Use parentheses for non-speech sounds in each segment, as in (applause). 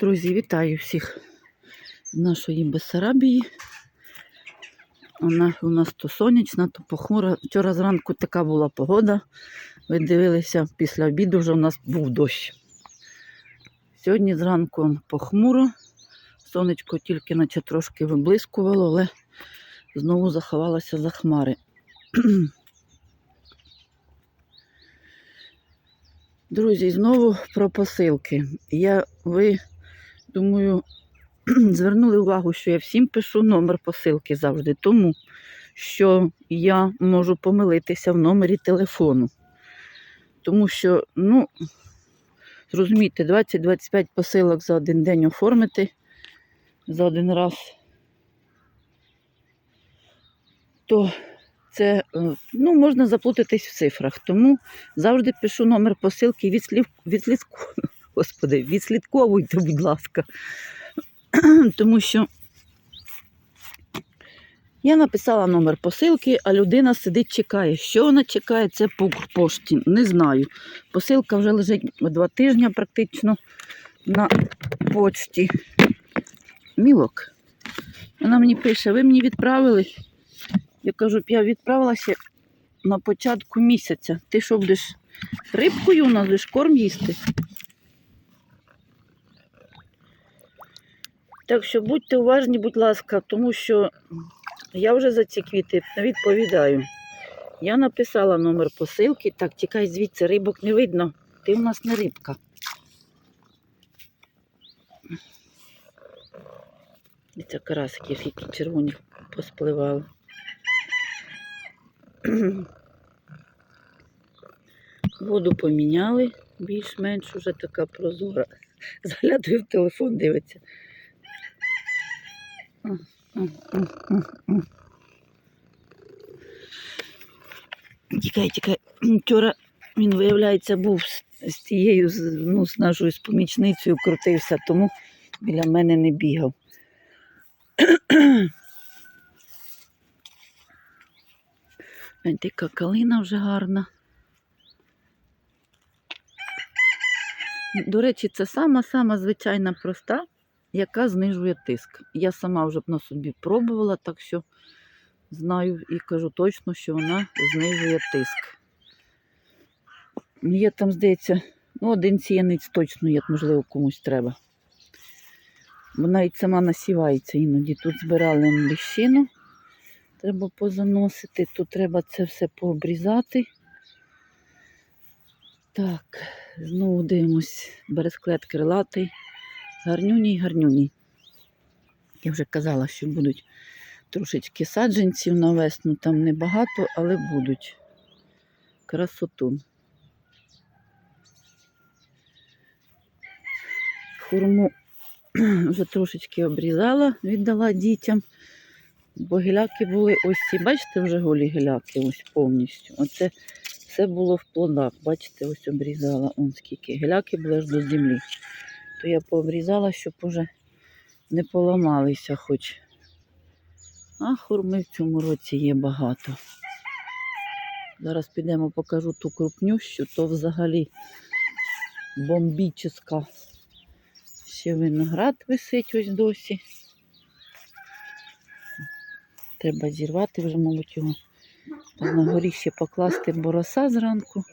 Друзі, вітаю всіх з нашої Бессарабії. Вона у нас то сонячна, то похмура. Вчора зранку така була погода. Ви дивилися, після обіду вже у нас був дощ. Сьогодні зранку похмуро. Сонечко тільки наче трошки виблискувало, але знову заховалося за хмари. (clears throat) Друзі, знову про посилки. Я, ви, думаю, (clears throat) звернули увагу, що я всім пишу номер посилки завжди, тому що я можу помилитися в номері телефону. Тому що, ну, зрозумійте, 20-25 посилок за один день оформити за один раз, то це е, ну, можна заплутатись в цифрах. Тому завжди пишу номер посилки, відслів, відслідку... Господи, відслідковуйте, будь ласка. (clears throat) Тому що я написала номер посилки, а людина сидить, чекає. Що вона чекає, це по пошті. Не знаю. Посилка вже лежить два тижні практично на почті. Мілок. Вона мені пише, ви мені відправили. Я кажу, я відправилася на початку місяця. Ти що будеш рибкою у нас будеш корм їсти? Так що будьте уважні, будь ласка, тому що я вже за ці квіти відповідаю. Я написала номер посилки. Так, тікай звідси, рибок не видно. Ти у нас не рибка. І це карасики, які червоні поспливали. Воду поміняли, більш-менш уже така прозора. Заглядаю в телефон, дивиться. Тікай, тікай. Вчора він, виявляється, був з, тією, ну, з нашою з помічницею крутився, тому біля мене не бігав. (clears throat) Яка калина вже гарна. До речі, це сама-сама звичайна проста, яка знижує тиск. Я сама вже на собі пробувала, так що знаю і кажу точно, що вона знижує тиск. Є там, здається, ну, один сіянець точно є, можливо, комусь треба. Вона і сама насівається іноді. Тут збирали ліщину, треба позаносити, тут треба це все пообрізати. Так, знову дивимось, бересклет крилатий. Гарнюній, гарнюній. Я вже казала, що будуть трошечки саджанців на весну, там небагато, але будуть. Красоту. Хурму (clears throat) вже трошечки обрізала, віддала дітям. Бо гіляки були ось ці, бачите, вже голі гіляки ось повністю. Оце все було в плодах. Бачите, ось обрізала он скільки. Гіляки були аж до землі. То я пообрізала, щоб уже не поламалися хоч. А хурми в цьому році є багато. Зараз підемо покажу ту крупнющу, то взагалі бомбічна. Ще виноград висить ось досі. Треба зірвати вже, мабуть, його Та на горі ще покласти бороса зранку.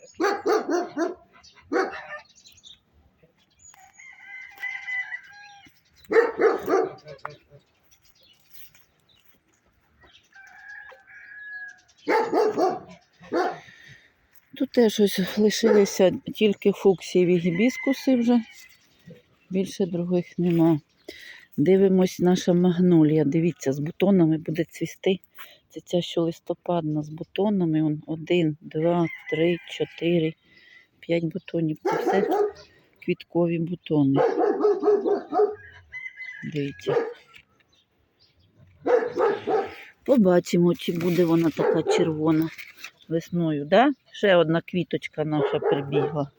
Тут теж ось лишилися тільки фуксієві гібіскуси вже. Більше других нема. Дивимось наша магнолія. Дивіться, з бутонами буде цвісти. Це ця, що листопадна з бутонами. Он один, два, три, чотири, п'ять бутонів. Це все квіткові бутони. Дивіться. Побачимо, чи буде вона така червона весною, да? Ще одна квіточка наша прибігла.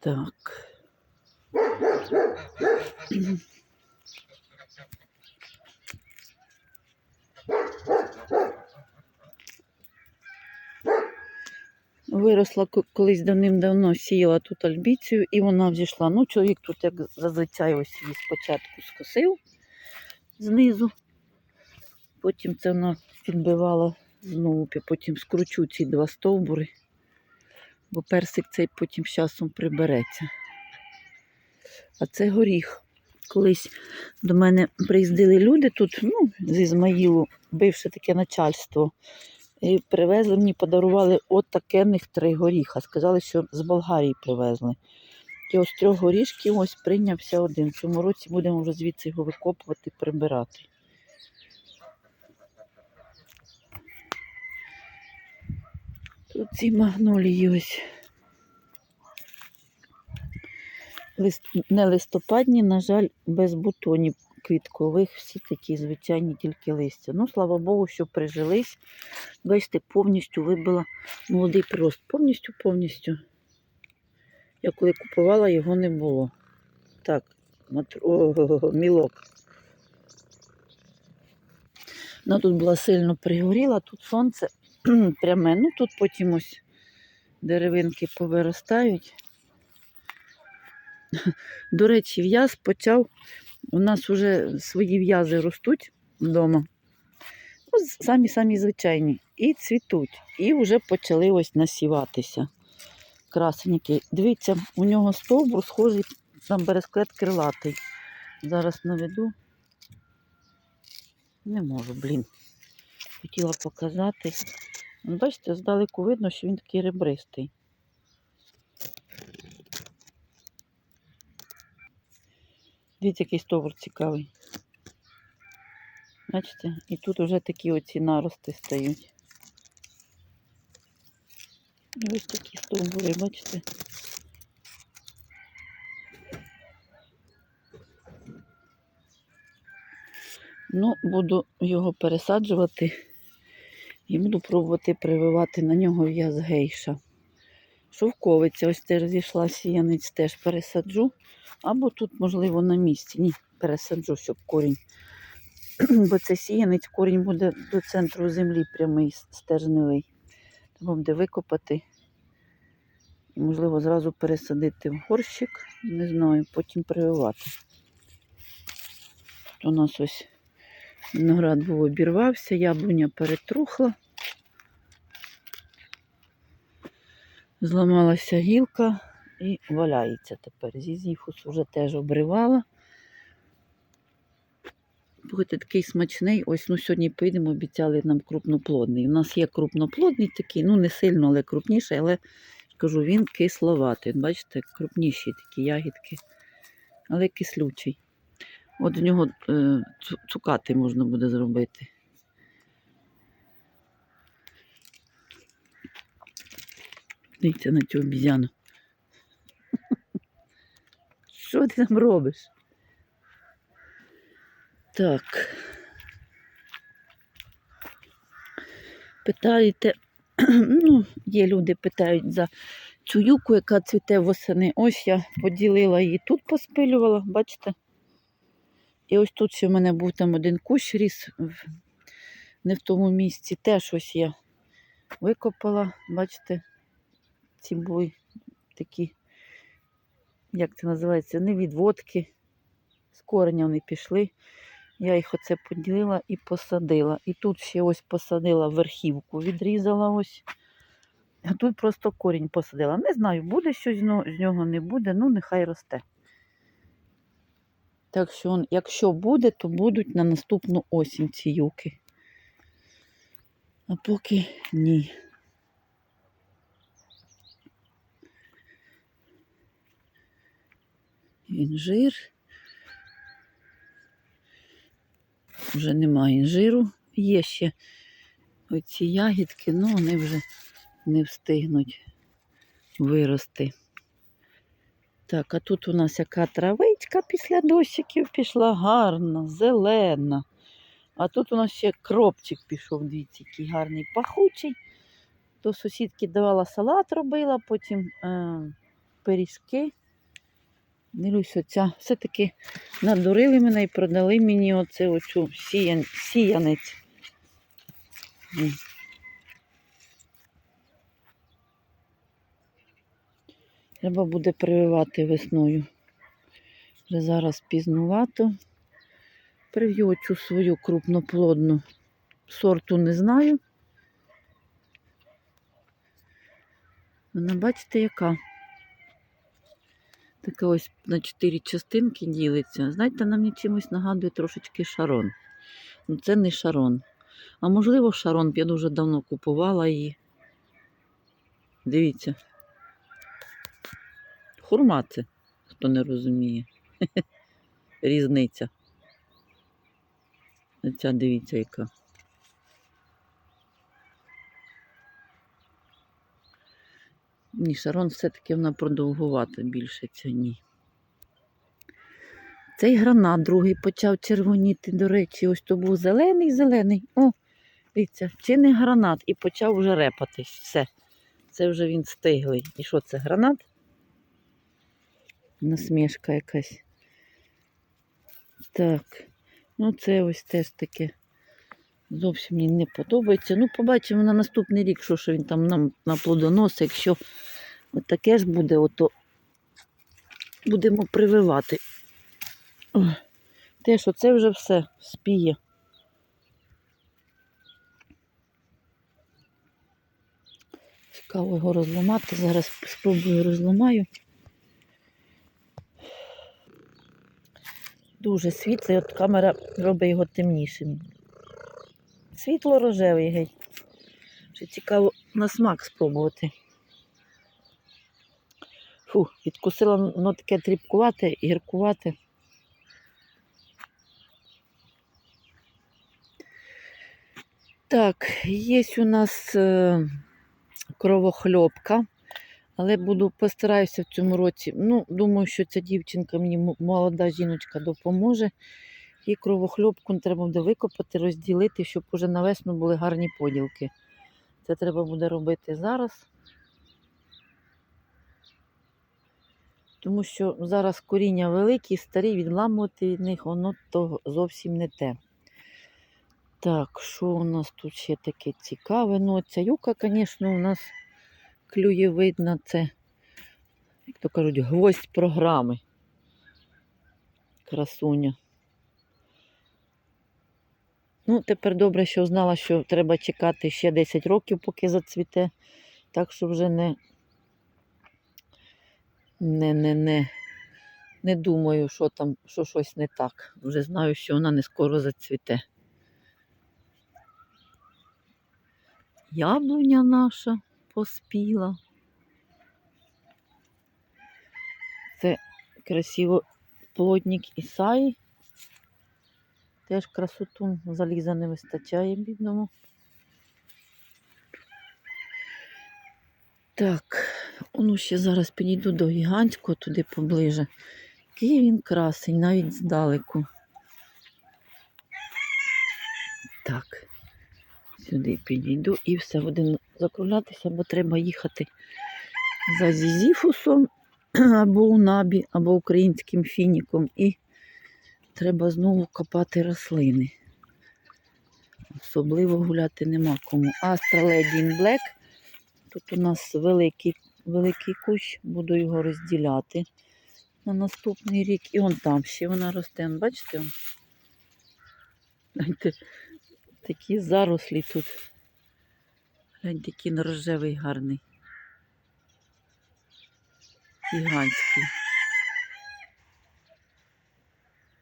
Так. виросла ко- колись давним-давно, сіяла тут альбіцію, і вона взійшла. Ну, чоловік тут, як зазвичай, ось її спочатку скосив знизу. Потім це вона підбивала знову, потім скручу ці два стовбури, бо персик цей потім з часом прибереться. А це горіх. Колись до мене приїздили люди тут, ну, з Ізмаїлу, бивше таке начальство. І привезли мені, подарували от такених три горіха. Сказали, що з Болгарії привезли. І ось трьох горішків ось прийнявся один. В цьому році будемо вже звідси його викопувати, прибирати. Тут ці магнолії ось. Лист... Не листопадні, на жаль, без бутонів квіткових, всі такі звичайні тільки листя. Ну, слава Богу, що прижились. Бачите, повністю вибила молодий прирост. Повністю, повністю. Я коли купувала, його не було. Так, матр... О, мілок. Вона тут була сильно пригоріла, тут сонце (clears throat) пряме. Ну тут потім ось деревинки повиростають. До речі, в'яз почав. У нас вже свої в'язи ростуть вдома. Ну, самі-самі звичайні. І цвітуть. І вже почали ось насіватися. Красенькі. Дивіться, у нього стовбур схожий на бересклет крилатий. Зараз наведу. Не можу, блін. Хотіла показати. Ну, Бачите, здалеку видно, що він такий ребристий. Дивіться, який стовбур цікавий. Бачите? І тут вже такі оці нарости стають. І ось такі стовбури, бачите? Ну, буду його пересаджувати і буду пробувати прививати на нього в'яз гейша. Шовковиця, ось теж зійшла сіянець, теж пересаджу. Або тут, можливо, на місці. Ні, пересаджу, щоб корінь. (clears throat) Бо це сіянець, корінь буде до центру землі прямий, стержневий. Треба буде викопати. І, можливо, зразу пересадити в горщик, не знаю, потім прививати. Тут у нас ось виноград був обірвався, яблуня перетрухла. Зламалася гілка і валяється тепер. Зізіфус вже теж обривала. Слухайте, такий смачний. Ось ну сьогодні поїдемо, обіцяли нам крупноплодний. У нас є крупноплодний такий, ну не сильно, але крупніший, але кажу, він кисловатий. Бачите, крупніші такі ягідки, але кислючий. От з нього е, цукати можна буде зробити. Дивіться на цю обізяну. (laughs) Що ти там робиш? Так. Питаєте, (clears throat) ну, є люди питають за цю юку, яка цвіте восени. Ось я поділила її тут поспилювала, бачите? І ось тут ще в мене був там один кущ ріс не в тому місці. Теж ось я викопала, бачите, ці були такі, як це називається, не відводки. З кореня вони пішли. Я їх оце поділила і посадила. І тут ще ось посадила верхівку, відрізала ось. А тут просто корінь посадила. Не знаю, буде щось з нього, не буде, ну нехай росте. Так що, якщо буде, то будуть на наступну осінь ці юки. А поки ні. Інжир. Вже немає інжиру. Є ще оці ягідки, ну вони вже не встигнуть вирости. Так, а тут у нас яка травичка після дощиків пішла гарна, зелена. А тут у нас ще кропчик пішов, дивіться, який гарний пахучий. До сусідки давала салат робила, потім е, пиріжки. Дивлюсь, оця все-таки надурили мене і продали мені оце оцю сіян, сіянець. Треба буде прививати весною. Вже зараз пізнувато. Прив'ю цю свою крупноплодну сорту не знаю. Вона, бачите, яка? Така ось на чотири частинки ділиться. Знаєте, нам мені чимось нагадує трошечки шарон. Ну, це не шарон. А можливо, шарон, я дуже давно купувала її. Дивіться. Хурма це, хто не розуміє. (laughs) Різниця. Ця дивіться яка. Ні, шарон все-таки вона продовгувата більше ця ні. Цей гранат другий почав червоніти, до речі, ось то був зелений, зелений. О, дивіться, чи не гранат, і почав вже репатись. Все. Це вже він стиглий. І що це гранат? Насмішка якась. Так. Ну, це ось теж таке. Зовсім мені не подобається. Ну, побачимо на наступний рік, що, що він там нам на плодонос. Якщо от таке ж буде, ото будемо прививати. Те, що це вже все спіє. Цікаво його розламати. Зараз спробую розламаю. Дуже світлий, от камера робить його темнішим. Світло рожевий геть. Цікаво на смак спробувати. Фу, відкусила воно таке тріпкувате, гіркувате. Так, є у нас е, кровохльопка, але буду постараюся в цьому році. Ну, думаю, що ця дівчинка мені молода жіночка допоможе. І кровохльопку треба буде викопати, розділити, щоб уже на весну були гарні поділки. Це треба буде робити зараз. Тому що зараз коріння великі, старі, відламувати від них, воно то зовсім не те. Так, що у нас тут ще таке цікаве? Ну, ця юка, звісно, у нас клює видно, це, як то кажуть, гвоздь програми. Красуня. Ну, тепер добре, що знала, що треба чекати ще 10 років, поки зацвіте. Так що вже не, не, не, не, не думаю, що там, що щось не так. Вже знаю, що вона не скоро зацвіте. Яблуня наша поспіла. Це красиво плотник Ісаї. Теж красоту заліза не вистачає бідному. Так, ну ще зараз підійду до гігантського туди поближе. Який він красень, навіть здалеку. Так, сюди підійду і все будемо закруглятися, бо треба їхати за зізіфусом (clears throat) або у набі, або українським фініком. І треба знову копати рослини. Особливо гуляти нема кому. Astra Lady in Black. Тут у нас великий, великий кущ, буду його розділяти на наступний рік. І он там ще вона росте. Бачите? Такі зарослі тут. Гляньте, він рожевий гарний. Гігантський.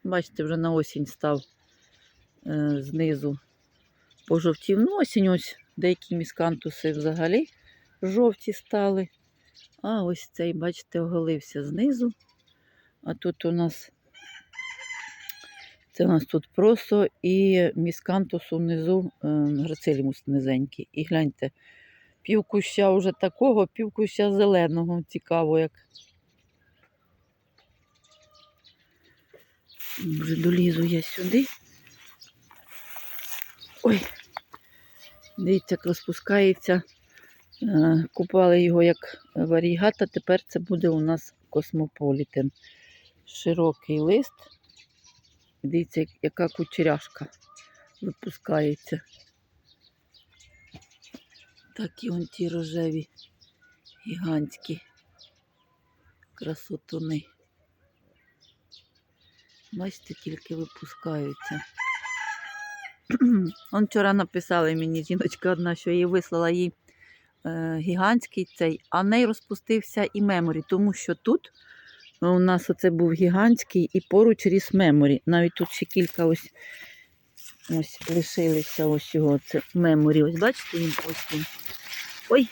Бачите, вже на осінь став е, знизу пожовтів. Ну, осінь ось деякі міскантуси взагалі жовті стали. А ось цей, бачите, оголився знизу. А тут у нас це у нас тут просто і міскантус унизу е, грацилімус низенький. І гляньте, пів куща вже такого, пів куща зеленого. Цікаво як. Вже долізу я сюди. Ой, дивіться, як розпускається. Е, Купували його як варігат, а тепер це буде у нас космополітен. Широкий лист. Дивіться, яка кучеряшка випускається. Такі он ті рожеві, гігантські. Красотуни. Бачите, тільки випускаються. (clears throat) Он вчора написали мені жіночка одна, що їй вислала їй е, гігантський цей, а неї розпустився і меморі, тому що тут у нас оце був гігантський і поруч ріс меморі. Навіть тут ще кілька ось, ось лишилися ось його це меморі. Ось бачите, він ось він. Ой,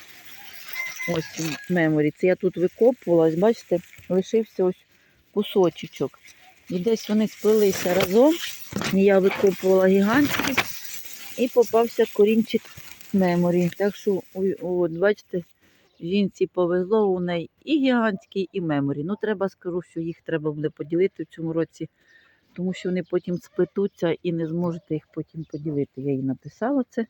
ось він меморі. Це я тут викопувала, ось бачите, лишився ось кусочок. І десь вони сплелися разом. Я викопувала гігантський і попався корінчик меморі. Так що, ой, от, бачите, жінці повезло у неї і гігантський, і меморі. Ну, треба скажу, що їх треба буде поділити в цьому році, тому що вони потім сплетуться і не зможете їх потім поділити. Я їй написала це.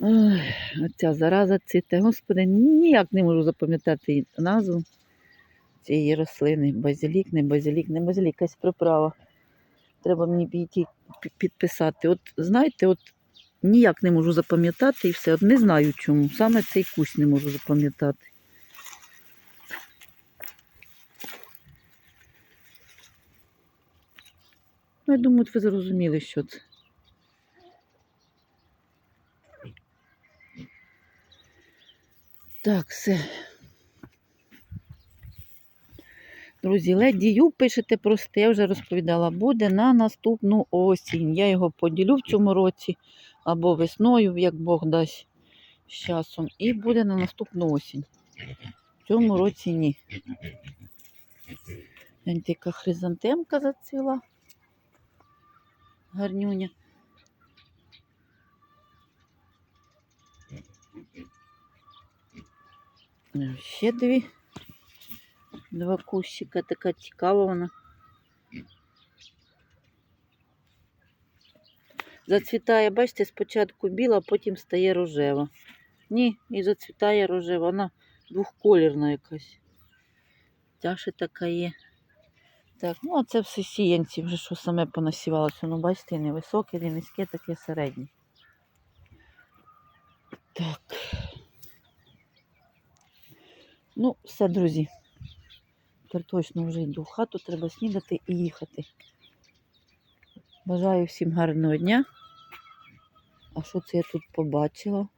Ой, оця зараза цвіте. Господи, ніяк не можу запам'ятати назву цієї рослини. Базилік, не базилік, не базилік, якась приправа. Треба мені піти пі- підписати. От знаєте, от ніяк не можу запам'ятати і все. От не знаю чому. Саме цей кущ не можу запам'ятати. Ну, я думаю, ви зрозуміли, що це. Так, все. Друзі, леді Ю пишете просто, я вже розповідала, буде на наступну осінь. Я його поділю в цьому році або весною, як Бог дасть з часом, і буде на наступну осінь. В цьому році ні. Яка хризантемка зацвіла. Гарнюня. Ще дві. Два кущика, така цікава вона. Зацвітає, бачите, спочатку біла, потім стає рожева. Ні, і зацвітає рожева. Вона двохколірна якась. Ця ще така є. Так, ну а це все сіянці, вже що саме понасівалося. Ну, бачите, не високе, не низьке, таке середнє. Так. Ну, все, друзі. Тепер точно вже йду в хату, треба снідати і їхати. Бажаю всім гарного дня. А що це я тут побачила?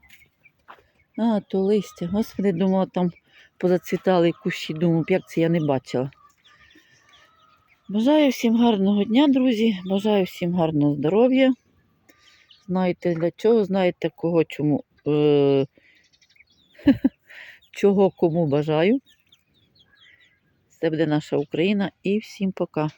А, то листя. Господи, думала, там позацвітали кущі. Думаю, як це я не бачила. Бажаю всім гарного дня, друзі. Бажаю всім гарного здоров'я. Знаєте для чого, знаєте кого чому. Е- (laughs) чого кому бажаю. Це буде наша Україна і всім пока.